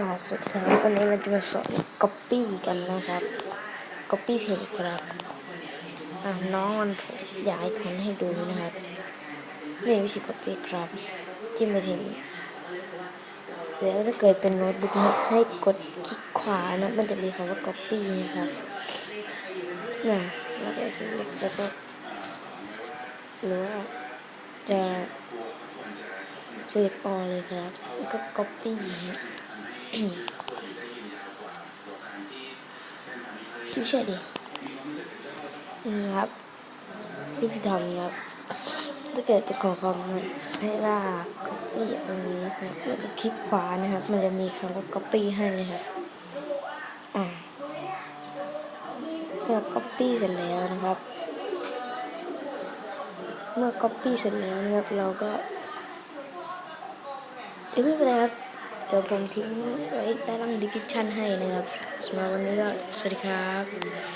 อ่าสุดท้ายวันนี้เราจะมาสอน copy กันนะครับ copy page ครับน้องมันอยากให้ทำให้ดูนะครับนี่วิธี copy ครับที่มาถึงแล้วถ้าเกิดเป็นโน้ตบุ๊กนะให้กดคลิกขวานะมันจะมีคำว่า copy นะครับนะแล้วก็ select แล้วก็หรือว่าจะ select all เลยครับ แล้วก็ copy นะ ไม่ใช่ดินี่ครับวิธีทำครับ ถ้าเกิดเป็นของคอมนะให้ลาก copy ตรงนี้ครับแล้วก็คลิกขวานะครับ มันจะมีคำว่า copy ให้นะครับ อ่าเมื่อ copy เสร็จแล้วนะครับ เมื่อ copy เสร็จแล้วนะครับ เราก็เอ้ยไม่เป็นไรครับ เดี๋ยวผมทิ้งไว้ใต้ล่างดิฟิชันให้นะครับสำหรับวันนี้ก็สวัสดีครับ